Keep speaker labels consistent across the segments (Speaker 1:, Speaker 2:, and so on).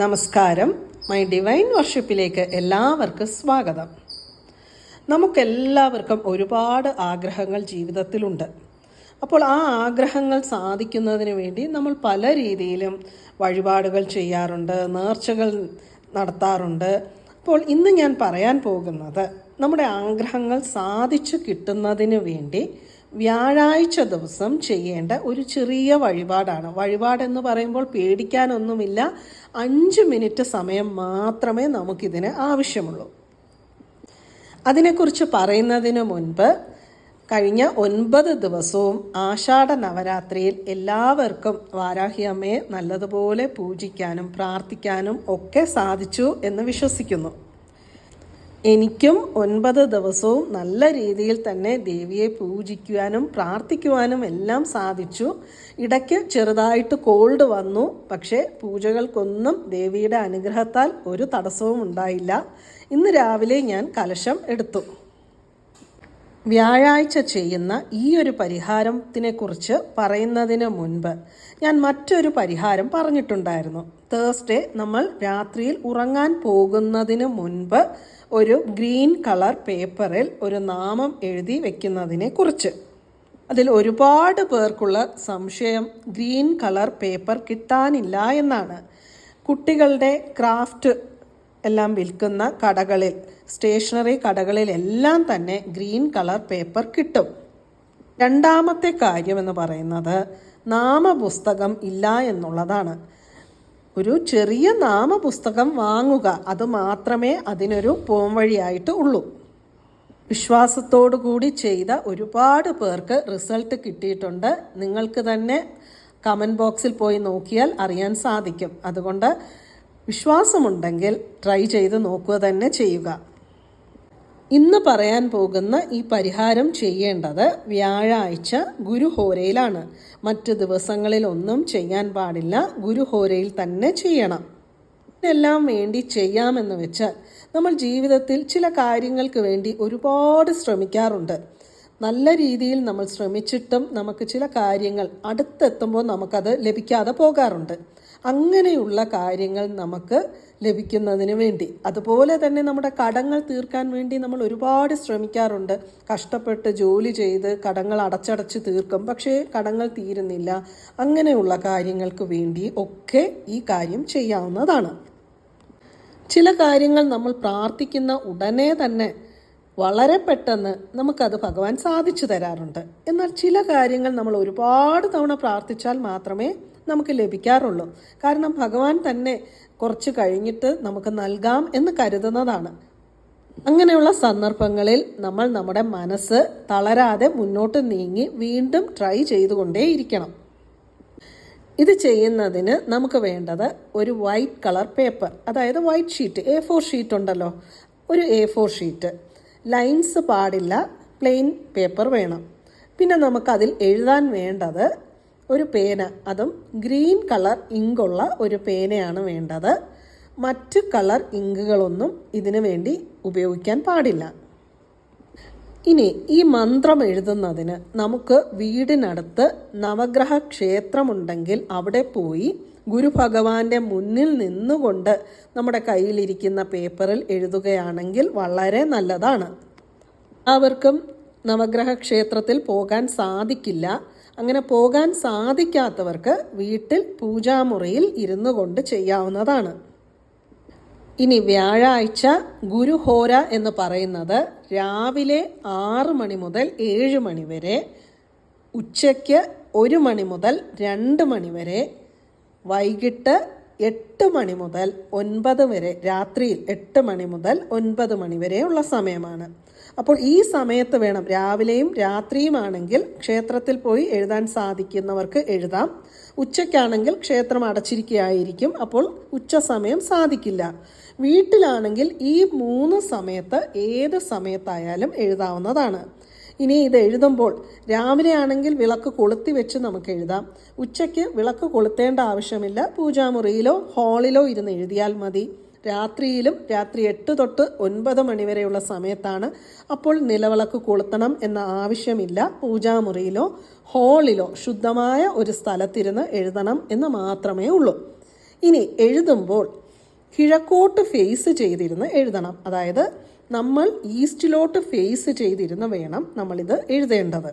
Speaker 1: നമസ്കാരം. My divine വർഷിപ്പിലേക്ക് എല്ലാവർക്കും സ്വാഗതം. നമുക്കെല്ലാവർക്കും ഒരുപാട് ആഗ്രഹങ്ങൾ ജീവിതത്തിലുണ്ട്. അപ്പോൾ ആ ആഗ്രഹങ്ങൾ സാധിക്കുന്നതിന് വേണ്ടി നമ്മൾ പല രീതിയിലും വഴിപാടുകൾ ചെയ്യാറുണ്ട് നേർച്ചകൾ നടത്താറുണ്ട്. അപ്പോൾ ഇന്ന് ഞാൻ പറയാൻ പോകുന്നത് നമ്മുടെ ആഗ്രഹങ്ങൾ സാധിച്ചു കിട്ടുന്നതിന് വേണ്ടി വ്യാഴാഴ്ച ദിവസം ചെയ്യേണ്ട ഒരു ചെറിയ വഴിപാടാണ്. വഴിപാടെന്ന് പറയുമ്പോൾ പേടിക്കാനൊന്നുമില്ല. അഞ്ച് മിനിറ്റ് സമയം മാത്രമേ നമുക്കിതിന് ആവശ്യമുള്ളൂ. അതിനെക്കുറിച്ച് പറയുന്നതിന് മുൻപ് കഴിഞ്ഞ ഒൻപത് ദിവസവും ആഷാഢ നവരാത്രിയിൽ എല്ലാവർക്കും വാരാഹിയമ്മയെ നല്ലതുപോലെ പൂജിക്കാനും പ്രാർത്ഥിക്കാനും ഒക്കെ സാധിച്ചു എന്ന് വിശ്വസിക്കുന്നു. എനിക്കും ഒൻപത് ദിവസവും നല്ല രീതിയിൽ തന്നെ ദേവിയെ പൂജിക്കുവാനും പ്രാർത്ഥിക്കുവാനും എല്ലാം സാധിച്ചു. ഇടയ്ക്ക് ചെറുതായിട്ട് കോൾഡ് വന്നു. പക്ഷേ പൂജകൾക്കൊന്നും ദേവിയുടെ അനുഗ്രഹത്താൽ ഒരു തടസ്സവും ഉണ്ടായില്ല ഇന്ന് രാവിലെ ഞാൻ കലശം എടുത്തു. വ്യാഴാഴ്ച ചെയ്യുന്ന ഈ ഒരു പരിഹാരത്തിനെ കുറിച്ച് പറയുന്നതിന് മുൻപ് ഞാൻ മറ്റൊരു പരിഹാരം പറഞ്ഞിട്ടുണ്ടായിരുന്നു. തേഴ്സ്ഡേ നമ്മൾ രാത്രിയിൽ ഉറങ്ങാൻ പോകുന്നതിന് മുൻപ് ഒരു ഗ്രീൻ കളർ പേപ്പറിൽ ഒരു നാമം എഴുതി വെക്കുന്നതിനെ കുറിച്ച് അതിൽ ഒരുപാട് പേർക്കുള്ള സംശയം ഗ്രീൻ കളർ പേപ്പർ കിട്ടാനില്ല എന്നാണ്. കുട്ടികളുടെ ക്രാഫ്റ്റ് എല്ലാം വിൽക്കുന്ന കടകളിൽ സ്റ്റേഷനറി കടകളിൽ എല്ലാം തന്നെ ഗ്രീൻ കളർ പേപ്പർ കിട്ടും. രണ്ടാമത്തെ കാര്യം എന്ന് പറയുന്നത് നാമപുസ്തകം ഇല്ല എന്നുള്ളതാണ്. ഒരു ചെറിയ നാമപുസ്തകം വാങ്ങുക അത് മാത്രമേ അതിനൊരു പോംവഴിയായിട്ട് ഉള്ളൂ. വിശ്വാസത്തോടു കൂടി ചെയ്ത ഒരുപാട് പേർക്ക് റിസൾട്ട് കിട്ടിയിട്ടുണ്ട്. നിങ്ങൾക്ക് തന്നെ കമന്റ് ബോക്സിൽ പോയി നോക്കിയാൽ അറിയാൻ സാധിക്കും. അതുകൊണ്ട് വിശ്വാസമുണ്ടെങ്കിൽ ട്രൈ ചെയ്ത് നോക്കുക തന്നെ ചെയ്യുക. ഇന്ന് പറയാൻ പോകുന്ന ഈ പരിഹാരം ചെയ്യേണ്ടത് വ്യാഴാഴ്ച ഗുരുഹോരയിലാണ്. മറ്റ് ദിവസങ്ങളിലൊന്നും ചെയ്യാൻ പാടില്ല. ഗുരുഹോരയിൽ തന്നെ ചെയ്യണം. ഇതിനെല്ലാം വേണ്ടി ചെയ്യാമെന്ന് വെച്ചാൽ നമ്മൾ ജീവിതത്തിൽ ചില കാര്യങ്ങൾക്ക് വേണ്ടി ഒരുപാട് ശ്രമിക്കാറുണ്ട്. നല്ല രീതിയിൽ നമ്മൾ ശ്രമിച്ചിട്ടും നമുക്ക് ചില കാര്യങ്ങൾ അടുത്തെത്തുമ്പോൾ നമുക്കത് ലഭിക്കാതെ പോകാറുണ്ട്. അങ്ങനെയുള്ള കാര്യങ്ങൾ നമുക്ക് ലഭിക്കുന്നതിന് വേണ്ടി. അതുപോലെ തന്നെ നമ്മുടെ കടങ്ങൾ തീർക്കാൻ വേണ്ടി നമ്മൾ ഒരുപാട് ശ്രമിക്കാറുണ്ട്. കഷ്ടപ്പെട്ട് ജോലി ചെയ്ത് കടങ്ങൾ അടച്ചടച്ച് തീർക്കും. പക്ഷേ കടങ്ങൾ തീരുന്നില്ല. അങ്ങനെയുള്ള കാര്യങ്ങൾക്ക് വേണ്ടി ഒക്കെ ഈ കാര്യം ചെയ്യാവുന്നതാണ്. ചില കാര്യങ്ങൾ നമ്മൾ പ്രാർത്ഥിക്കുന്ന ഉടനെ തന്നെ വളരെ പെട്ടെന്ന് നമുക്കത് ഭഗവാൻ സാധിച്ചു തരാറുണ്ട്. എന്നാൽ ചില കാര്യങ്ങൾ നമ്മൾ ഒരുപാട് തവണ പ്രാർത്ഥിച്ചാൽ മാത്രമേ നമുക്ക് ലഭിക്കാറുള്ളൂ. കാരണം ഭഗവാൻ തന്നെ കുറച്ച് കഴിഞ്ഞിട്ട് നമുക്ക് നൽകാം എന്ന് കരുതുന്നതാണ്. അങ്ങനെയുള്ള സന്ദർഭങ്ങളിൽ നമ്മൾ നമ്മുടെ മനസ്സ് തളരാതെ മുന്നോട്ട് നീങ്ങി വീണ്ടും ട്രൈ ചെയ്തുകൊണ്ടേയിരിക്കണം. ഇത് ചെയ്യുന്നതിന് നമുക്ക് വേണ്ടത് ഒരു വൈറ്റ് കളർ പേപ്പർ അതായത് white sheet A four sheet ഉണ്ടല്ലോ. ഒരു എ ഫോർ ഷീറ്റ് ലൈൻസ് പാടില്ല പ്ലെയിൻ പേപ്പർ വേണം. പിന്നെ നമുക്കതിൽ എഴുതാൻ വേണ്ടത് ഒരു പേന. അതും ഗ്രീൻ കളർ ഇങ്കുള്ള ഒരു പേനയാണ് വേണ്ടത്. മറ്റു കളർ ഇങ്കുകളൊന്നും ഇതിനു വേണ്ടി ഉപയോഗിക്കാൻ പാടില്ല. ഇനി ഈ മന്ത്രം എഴുതുന്നതിന് നമുക്ക് വീടിനടുത്ത് നവഗ്രഹ ക്ഷേത്രമുണ്ടെങ്കിൽ അവിടെ പോയി ഗുരുഭഗവാന്റെ മുന്നിൽ നിന്നുകൊണ്ട് നമ്മുടെ കയ്യിലിരിക്കുന്ന പേപ്പറിൽ എഴുതുകയാണെങ്കിൽ വളരെ നല്ലതാണ്. അവർക്കും നവഗ്രഹ ക്ഷേത്രത്തിൽ പോകാൻ സാധിക്കില്ല. അങ്ങനെ പോകാൻ സാധിക്കാത്തവർക്ക് വീട്ടിൽ പൂജാമുറിയിൽ ഇരുന്നു കൊണ്ട് ചെയ്യാവുന്നതാണ്. ഇനി വ്യാഴാഴ്ച ഗുരുഹോര എന്ന് പറയുന്നത് രാവിലെ ആറ് മണി മുതൽ ഏഴ് മണി വരെ ഉച്ചയ്ക്ക് ഒരു മണി മുതൽ രണ്ട് മണി വരെ വൈകിട്ട് എട്ട് മണി മുതൽ ഒൻപത് വരെ രാത്രിയിൽ എട്ട് മണി മുതൽ ഒൻപത് മണി വരെയുള്ള സമയമാണ്. അപ്പോൾ ഈ സമയത്ത് വേണം. രാവിലെയും രാത്രിയുമാണെങ്കിൽ ക്ഷേത്രത്തിൽ പോയി എഴുതാൻ സാധിക്കുന്നവർക്ക് എഴുതാം. ഉച്ചയ്ക്കാണെങ്കിൽ ക്ഷേത്രം അടച്ചിരിക്കുകയായിരിക്കും. അപ്പോൾ ഉച്ച സമയം സാധിക്കില്ല. വീട്ടിലാണെങ്കിൽ ഈ മൂന്ന് സമയത്ത് ഏത് സമയത്തായാലും എഴുതാവുന്നതാണ്. ഇനി ഇത് എഴുതുമ്പോൾ രാവിലെ ആണെങ്കിൽ വിളക്ക് കൊളുത്തി വെച്ച് നമുക്ക് എഴുതാം. ഉച്ചയ്ക്ക് വിളക്ക് കൊളുത്തേണ്ട ആവശ്യമില്ല. പൂജാമുറിയിലോ ഹാളിലോ ഇരുന്ന് എഴുതിയാൽ മതി. രാത്രിയിലും രാത്രി എട്ട് തൊട്ട് ഒൻപത് മണിവരെയുള്ള സമയത്താണ് അപ്പോൾ നിലവിളക്ക് കൊളുത്തണം എന്ന ആവശ്യമില്ല. പൂജാമുറിയിലോ ഹാളിലോ ശുദ്ധമായ ഒരു സ്ഥലത്തിരുന്ന് എഴുതണം എന്ന് മാത്രമേ ഉള്ളൂ. ഇനി എഴുതുമ്പോൾ കിഴക്കോട്ട് ഫേസ് ചെയ്തിരുന്ന് എഴുതണം. അതായത് നമ്മൾ ഈസ്റ്റിലോട്ട് ഫേസ് ചെയ്തിരുന്ന് വേണം നമ്മളിത് എഴുതേണ്ടത്.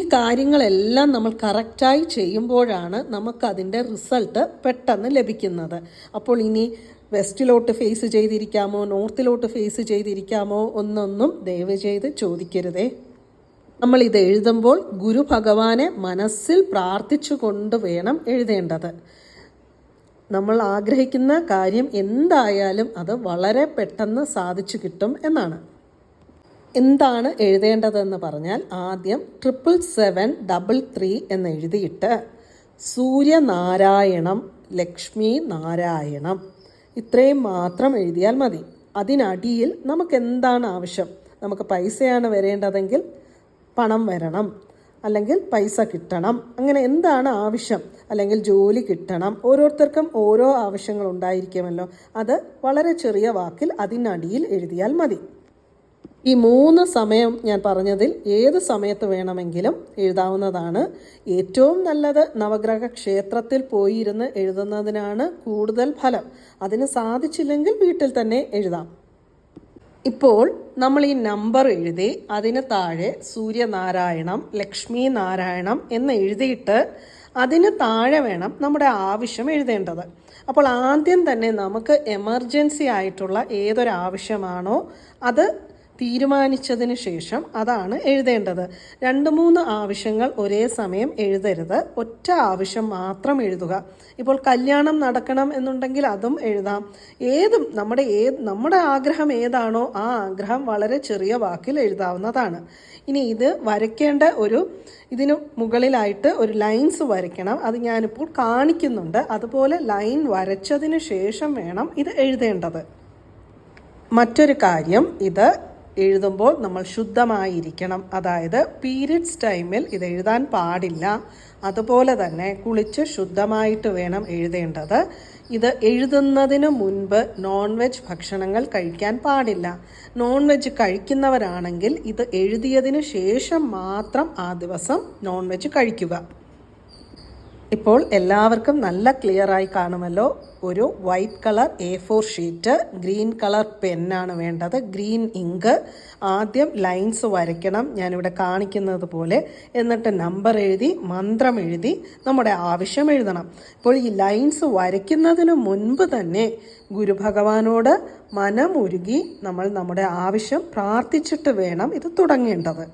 Speaker 1: ഈ കാര്യങ്ങളെല്ലാം നമ്മൾ കറക്റ്റായി ചെയ്യുമ്പോഴാണ് നമുക്കതിന്റെ റിസൾട്ട് പെട്ടെന്ന് ലഭിക്കുന്നത്. അപ്പോൾ ഇനി വെസ്റ്റിലോട്ട് ഫേസ് ചെയ്തിരിക്കാമോ? നോർത്തിലോട്ട് ഫേസ് ചെയ്തിരിക്കാമോ? ഒന്നൊന്നും ദയവ് ചെയ്ത് ചോദിക്കരുതേ. നമ്മൾ ഇത് എഴുതുമ്പോൾ ഗുരു ഭഗവാനെ മനസ്സിൽ പ്രാർത്ഥിച്ചു കൊണ്ട് വേണം എഴുതേണ്ടത്. നമ്മൾ ആഗ്രഹിക്കുന്ന കാര്യം എന്തായാലും അത് വളരെ പെട്ടെന്ന് സാധിച്ചു കിട്ടും എന്നാണ്. എന്താണ് എഴുതേണ്ടതെന്ന് പറഞ്ഞാൽ ആദ്യം ട്രിപ്പിൾ സെവൻ ഡബിൾ ത്രീ എന്ന് എഴുതിയിട്ട് സൂര്യനാരായണം ലക്ഷ്മി നാരായണം. ഇത്രയും മാത്രം എഴുതിയാൽ മതി. അതിനടിയിൽ നമുക്ക് എന്താണ് ആവശ്യം? നമുക്ക് പൈസയാണ് വരേണ്ടതെങ്കിൽ പണം വരണം. അല്ലെങ്കിൽ പൈസ കിട്ടണം. അങ്ങനെ എന്താണ് ആവശ്യം? അല്ലെങ്കിൽ ജോലി കിട്ടണം. ഓരോരുത്തർക്കും ഓരോ ആവശ്യങ്ങൾ ഉണ്ടായിരിക്കുമല്ലോ. അത് വളരെ ചെറിയ വാക്കിൽ അതിനടിയിൽ എഴുതിയാൽ മതി. ഈ മൂന്ന് സമയം ഞാൻ പറഞ്ഞതിൽ ഏത് സമയത്ത് വേണമെങ്കിലും എഴുതാവുന്നതാണ്. ഏറ്റവും നല്ലത് നവഗ്രഹ ക്ഷേത്രത്തിൽ പോയിരുന്ന് എഴുതുന്നതിനാണ് കൂടുതൽ ഫലം. അതിന് സാധിച്ചില്ലെങ്കിൽ വീട്ടിൽ തന്നെ എഴുതാം. ഇപ്പോൾ നമ്മൾ ഈ നമ്പർ എഴുതി അതിന് താഴെ സൂര്യനാരായണം ലക്ഷ്മി നാരായണം എന്ന് എഴുതിയിട്ട് അതിന് താഴെ വേണം നമ്മുടെ ആവശ്യം എഴുതേണ്ടത്. അപ്പോൾ ആദ്യം തന്നെ നമുക്ക് എമർജൻസി ആയിട്ടുള്ള ഏതൊരു ആവശ്യമാണോ അത് തീരുമാനിച്ചതിന് ശേഷം അതാണ് എഴുതേണ്ടത്. രണ്ട് മൂന്ന് ആവശ്യങ്ങൾ ഒരേ സമയം എഴുതരുത്. ഒറ്റ ആവശ്യം മാത്രം എഴുതുക. ഇപ്പോൾ കല്യാണം നടക്കണം എന്നുണ്ടെങ്കിൽ അതും എഴുതാം. ഏതും നമ്മുടെ ഏത് നമ്മുടെ ആഗ്രഹം ഏതാണോ ആ ആഗ്രഹം വളരെ ചെറിയ വാക്കിൽ എഴുതാവുന്നതാണ്. ഇനി ഇത് വരയ്ക്കേണ്ട ഒരു ഇതിന് മുകളിലായിട്ട് ഒരു ലൈൻസ് വരയ്ക്കണം. അത് ഞാനിപ്പോൾ കാണിക്കുന്നുണ്ട്. അതുപോലെ ലൈൻ വരച്ചതിന് ശേഷം വേണം ഇത് എഴുതേണ്ടത്. മറ്റൊരു കാര്യം ഇത് എഴുതുമ്പോൾ നമ്മൾ ശുദ്ധമായിരിക്കണം. അതായത് പീരിയഡ്സ് ടൈമിൽ ഇത് എഴുതാൻ പാടില്ല. അതുപോലെ തന്നെ കുളിച്ച് ശുദ്ധമായിട്ട് വേണം എഴുതേണ്ടത്. ഇത് എഴുതുന്നതിന് മുൻപ് നോൺ വെജ് ഭക്ഷണങ്ങൾ കഴിക്കാൻ പാടില്ല. നോൺ വെജ് കഴിക്കുന്നവരാണെങ്കിൽ ഇത് എഴുതിയതിന് ശേഷം മാത്രം ആ ദിവസം നോൺ വെജ് കഴിക്കുക. ഇപ്പോൾ എല്ലാവർക്കും നല്ല ക്ലിയറായി കാണുമല്ലോ. ഒരു white colour A four sheet green colour പെന്നാണ് വേണ്ടത്. ഗ്രീൻ ഇങ്ക് ആദ്യം ലൈൻസ് വരയ്ക്കണം. ഞാനിവിടെ കാണിക്കുന്നത് പോലെ. എന്നിട്ട് നമ്പർ എഴുതി മന്ത്രം എഴുതി നമ്മുടെ ആവശ്യം എഴുതണം. ഇപ്പോൾ ഈ ലൈൻസ് വരയ്ക്കുന്നതിന് മുൻപ് തന്നെ ഗുരുഭഗവാനോട് മനമുരുകി നമ്മൾ നമ്മുടെ ആവശ്യം പ്രാർത്ഥിച്ചിട്ട് വേണം ഇത് തുടങ്ങേണ്ടത്.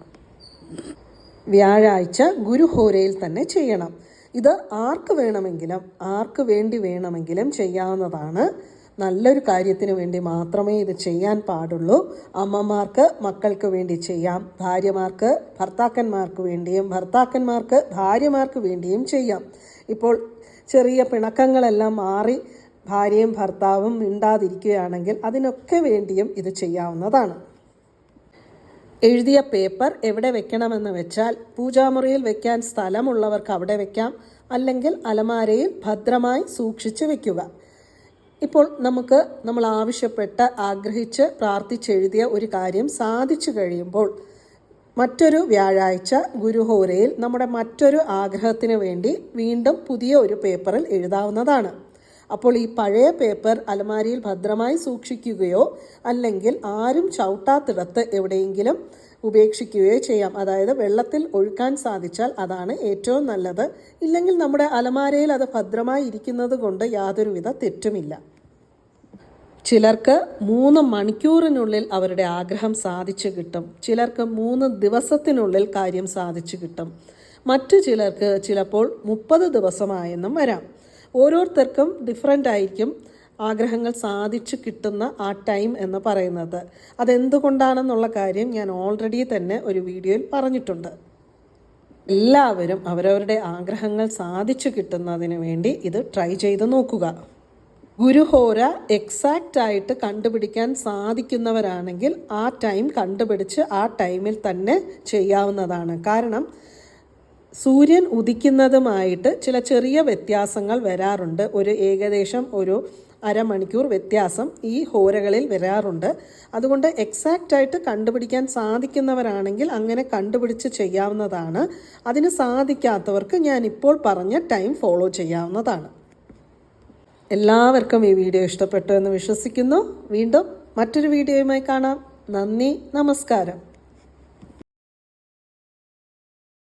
Speaker 1: വ്യാഴാഴ്ച ഗുരുഹോരയിൽ തന്നെ ചെയ്യണം. ഇത് ആർക്ക് വേണമെങ്കിലും ആർക്ക് വേണ്ടി വേണമെങ്കിലും ചെയ്യാവുന്നതാണ്. നല്ലൊരു കാര്യത്തിന് വേണ്ടി മാത്രമേ ഇത് ചെയ്യാൻ പാടുള്ളൂ. അമ്മമാർക്ക് മക്കൾക്ക് വേണ്ടി ചെയ്യാം ഭാര്യമാർക്ക് ഭർത്താക്കന്മാർക്ക് വേണ്ടിയും ഭർത്താക്കന്മാർക്ക് ഭാര്യമാർക്ക് വേണ്ടിയും ചെയ്യാം. ഇപ്പോൾ ചെറിയ പിണക്കങ്ങളെല്ലാം മാറി ഭാര്യയും ഭർത്താവും മിണ്ടാതിരിക്കുകയാണെങ്കിൽ അതിനൊക്കെ വേണ്ടിയും ഇത് ചെയ്യാവുന്നതാണ്. എഴുതിയ പേപ്പർ എവിടെ വെക്കണമെന്ന് വെച്ചാൽ പൂജാമുറിയിൽ വെക്കാൻ സ്ഥലമുള്ളവർക്ക് അവിടെ വെക്കാം അല്ലെങ്കിൽ അലമാരയിൽ ഭദ്രമായി സൂക്ഷിച്ച് വെക്കുക. ഇപ്പോൾ നമുക്ക് നമ്മൾ ആവശ്യപ്പെട്ട് ആഗ്രഹിച്ച് പ്രാർത്ഥിച്ചെഴുതിയ ഒരു കാര്യം സാധിച്ചു കഴിയുമ്പോൾ മറ്റൊരു വ്യാഴാഴ്ച ഗുരുഹോരയിൽ നമ്മുടെ മറ്റൊരു ആഗ്രഹത്തിന് വേണ്ടി വീണ്ടും പുതിയ ഒരു പേപ്പറിൽ എഴുതാവുന്നതാണ്. അപ്പോൾ ഈ പഴയ പേപ്പർ അലമാരിയിൽ ഭദ്രമായി സൂക്ഷിക്കുകയോ അല്ലെങ്കിൽ ആരും ചവിട്ടാത്തിടത്ത് എവിടെയെങ്കിലും ഉപേക്ഷിക്കുകയോ ചെയ്യാം. അതായത് വെള്ളത്തിൽ ഒഴുക്കാൻ സാധിച്ചാൽ അതാണ് ഏറ്റവും നല്ലത്. ഇല്ലെങ്കിൽ നമ്മുടെ അലമാരയിൽ അത് ഭദ്രമായി ഇരിക്കുന്നത് കൊണ്ട് യാതൊരുവിധ തെറ്റുമില്ല. ചിലർക്ക് മൂന്ന് മണിക്കൂറിനുള്ളിൽ അവരുടെ ആഗ്രഹം സാധിച്ചു കിട്ടും. ചിലർക്ക് മൂന്ന് ദിവസത്തിനുള്ളിൽ കാര്യം സാധിച്ചു കിട്ടും. മറ്റു ചിലർക്ക് ചിലപ്പോൾ മുപ്പത് ദിവസമായെന്നും വരാം. ഓരോരുത്തർക്കും ഡിഫറെന്റ് ആയിരിക്കും ആഗ്രഹങ്ങൾ സാധിച്ചു കിട്ടുന്ന ആ ടൈം എന്ന് പറയുന്നത്. അതെന്തുകൊണ്ടാണെന്നുള്ള കാര്യം ഞാൻ ഓൾറെഡി തന്നെ ഒരു വീഡിയോയിൽ പറഞ്ഞിട്ടുണ്ട്. എല്ലാവരും അവരവരുടെ ആഗ്രഹങ്ങൾ സാധിച്ചു കിട്ടുന്നതിന് വേണ്ടി ഇത് ട്രൈ ചെയ്ത് നോക്കുക. ഗുരുഹോര എക്സാക്റ്റ് ആയിട്ട് കണ്ടുപിടിക്കാൻ സാധിക്കുന്നവരാണെങ്കിൽ ആ ടൈം കണ്ടുപിടിച്ച് ആ ടൈമിൽ തന്നെ ചെയ്യാവുന്നതാണ്. കാരണം സൂര്യൻ ഉദിക്കുന്നതുമായിട്ട് ചില ചെറിയ വ്യത്യാസങ്ങൾ വരാറുണ്ട്. ഒരു ഏകദേശം ഒരു അരമണിക്കൂർ വ്യത്യാസം ഈ ഹോരകളിൽ വരാറുണ്ട്. അതുകൊണ്ട് എക്സാക്റ്റ് ആയിട്ട് കണ്ടുപിടിക്കാൻ സാധിക്കുന്നവരാണെങ്കിൽ അങ്ങനെ കണ്ടുപിടിച്ച് ചെയ്യാവുന്നതാണ്. അതിന് സാധിക്കാത്തവർക്ക് ഞാൻ ഇപ്പോൾ പറഞ്ഞ ടൈം ഫോളോ ചെയ്യാവുന്നതാണ്. എല്ലാവർക്കും ഈ വീഡിയോ ഇഷ്ടപ്പെട്ടു എന്ന് വിശ്വസിക്കുന്നു. വീണ്ടും മറ്റൊരു വീഡിയോയുമായി കാണാം. നന്ദി നമസ്കാരം.